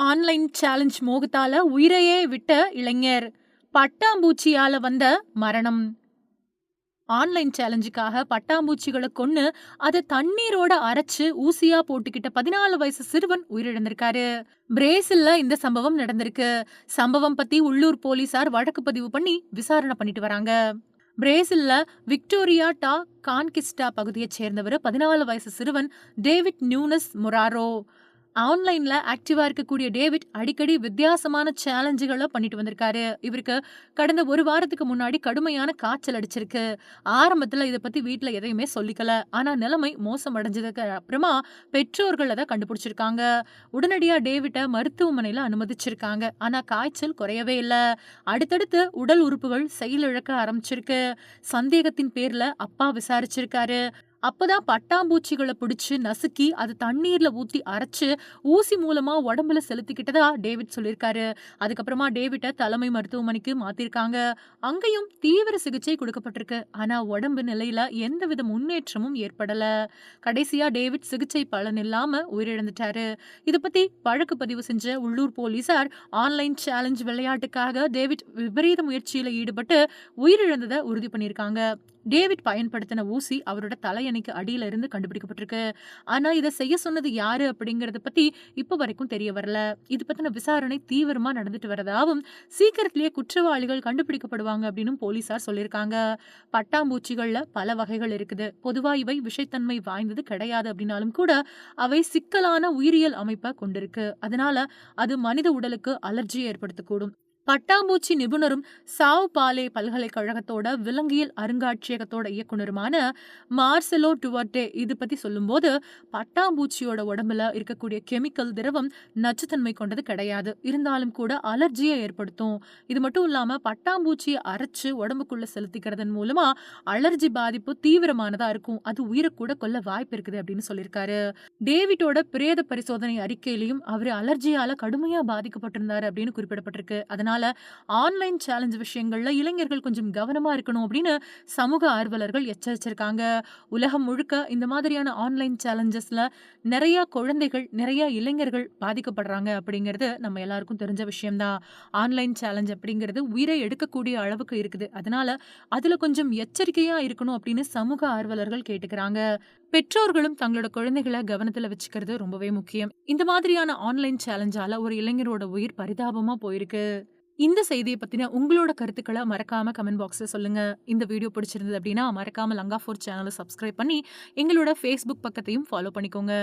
Online challenge மோகத்தால உயிரையே விட்ட இளைஞர். பட்டாம்பூச்சியால வந்த மரணம். ஆன்லைன் சேலஞ்சுக்காக பட்டாம்பூச்சிகளை கொன்னு அதை தண்ணீரோட அரைச்சு ஊசியா போட்டுக்கிட்ட பதினாலு வயசு சிறுவன் உயிரிழந்திருக்காரு. பிரேசில்ல இந்த சம்பவம் நடந்திருக்கு. சம்பவம் பத்தி உள்ளூர் போலீசார் வழக்கு பதிவு பண்ணி விசாரணை பண்ணிட்டு வராங்க. பிரேசில்ல விக்டோரியா டா கான்கிஸ்டா பகுதியைச் சேர்ந்தவர் பதினாலு வயசு சிறுவன் டேவிட் நியூனஸ் மொராரோ. ஆன்லைன்ல ஆக்டிவா இருக்கக்கூடிய டேவிட் அடிக்கடி வித்தியாசமான சேலஞ்சுகளை பண்ணிட்டு வந்திருக்காரு. இவருக்கு கடந்த ஒரு வாரத்துக்கு முன்னாடி கடுமையான காய்ச்சல் அடிச்சிருக்கு. ஆரம்பத்துல இதை பத்தி வீட்டில் எதையுமே சொல்லிக்கல. ஆனா நிலைமை மோசம் அடைஞ்சதுக்கு அப்புறமா பெற்றோர்கள் அதை கண்டுபிடிச்சிருக்காங்க. உடனடியா டேவிட்டை மருத்துவமனையில அனுமதிச்சிருக்காங்க. ஆனா காய்ச்சல் குறையவே இல்லை. அடுத்தடுத்து உடல் உறுப்புகள் செயலிழக்க ஆரம்பிச்சிருக்கு. சந்தேகத்தின் பேர்ல அப்பா விசாரிச்சிருக்காரு. அப்பதான் பட்டாம்பூச்சிகளை பிடிச்சு நசுக்கி அது தண்ணீர்ல ஊத்தி அரைச்சு ஊசி மூலமா உடம்புல செலுத்திக்கிட்டதா டேவிட் சொல்லியிருக்காரு. அதுக்கப்புறமா டேவிட்டை தலைமை மருத்துவமனைக்கு மாத்திருக்காங்க. அங்கேயும் தீவிர சிகிச்சை கொடுக்கப்பட்டிருக்கு. ஆனா உடம்பு நிலையில எந்தவித முன்னேற்றமும் ஏற்படல. கடைசியா டேவிட் சிகிச்சை பலன் இல்லாம உயிரிழந்துட்டாரு. இதை பத்தி வழக்கு பதிவு செஞ்ச உள்ளூர் போலீசார் ஆன்லைன் சேலஞ்ச் விளையாட்டுக்காக டேவிட் விபரீத முயற்சியில ஈடுபட்டு உயிரிழந்ததை உறுதி பண்ணியிருக்காங்க. டேவிட் பயன்படுத்தின ஊசி அவரோட தலையணைக்கு அடியில இருந்து கண்டுபிடிக்கப்பட்டிருக்கு. ஆனா இதை செய்ய சொன்னது யாரு அப்படிங்கறத பத்தி இப்ப வரைக்கும் தெரிய வரல. இது பத்தின விசாரணை தீவிரமா நடந்துட்டு வரதாவும் சீக்கிரத்திலேயே குற்றவாளிகள் கண்டுபிடிக்கப்படுவாங்க அப்படின்னு போலீசார் சொல்லியிருக்காங்க. பட்டாம்பூச்சிகள்ல பல வகைகள் இருக்குது. பொதுவா இவை விஷயத்தன்மை வாய்ந்தது கிடையாது அப்படின்னாலும் கூட அவை சிக்கலான உயிரியல் அமைப்பை கொண்டிருக்கு. அதனால அது மனித உடலுக்கு அலர்ஜியை ஏற்படுத்தக்கூடும். பட்டாம்பூச்சி நிபுணரும் சாவ் பாலே பல்கலைக்கழகத்தோட விலங்கியல் அருங்காட்சியகத்தோட இயக்குனருமான மார்செலோ டுவர்டே இது பத்தி சொல்லும்போது பட்டாம்பூச்சியோட உடம்புல இருக்கக்கூடிய கெமிக்கல் திரவம் நச்சுத்தன்மை கொண்டது கிடையாது. இருந்தாலும் கூட அலர்ஜியை ஏற்படுத்தும். இது மட்டும் இல்லாம பட்டாம்பூச்சியை அரைச்சு உடம்புக்குள்ள செலுத்திக்கிறதன் மூலமா அலர்ஜி பாதிப்பு தீவிரமானதா இருக்கும். அது உயிரை கூட கொல்ல வாய்ப்பு இருக்குது அப்படின்னு சொல்லியிருக்காரு. டேவிட்டோட பிரேத பரிசோதனை அறிக்கையிலையும் அவர் அலர்ஜியால கடுமையா பாதிக்கப்பட்டிருந்தாரு அப்படின்னு குறிப்பிடப்பட்டிருக்கு. அதனால ஆன்லைன் சேலஞ்ச் விஷயங்கள்ல இளைஞர்கள் கொஞ்சம் கவனமா இருக்கணும் அப்படின்னு சமூக ஆர்வலர்கள் எச்சரிச்சிருக்காங்க. உலகம் முழுக்க இந்த மாதிரியான ஆன்லைன் சேலஞ்சஸ்ல நிறைய குழந்தைகள் நிறைய இளைஞர்கள் பாதிக்கப்படுறாங்க அப்படிங்கிறது நம்ம எல்லாருக்கும் தெரிஞ்ச விஷயம்தான். ஆன்லைன் சேலஞ்ச் அப்படிங்கிறது உயிரை எடுக்கக்கூடிய அளவுக்கு இருக்குது. அதனால அதுல கொஞ்சம் எச்சரிக்கையா இருக்கணும் அப்படின்னு சமூக ஆர்வலர்கள் கேட்டுக்கிறாங்க. பெற்றோர்களும் தங்களோட குழந்தைகளை கவனத்துல வச்சுக்கிறது ரொம்பவே முக்கியம். இந்த மாதிரியான ஆன்லைன் சேலஞ்சால ஒரு இளைஞரோட உயிர் பரிதாபமா போயிருக்கு. இந்த செய்தியை பற்றின உங்களோட கருத்துக்களை மறக்காம கமெண்ட் பாக்ஸில் சொல்லுங்கள் இந்த வீடியோ பிடிச்சிருந்தது அப்படின்னா மறக்காம லங்கா ஃபோர் சேனலை சப்ஸ்கிரைப் பண்ணி எங்களோட ஃபேஸ்புக் பக்கத்தையும் ஃபாலோ பண்ணிக்கோங்க.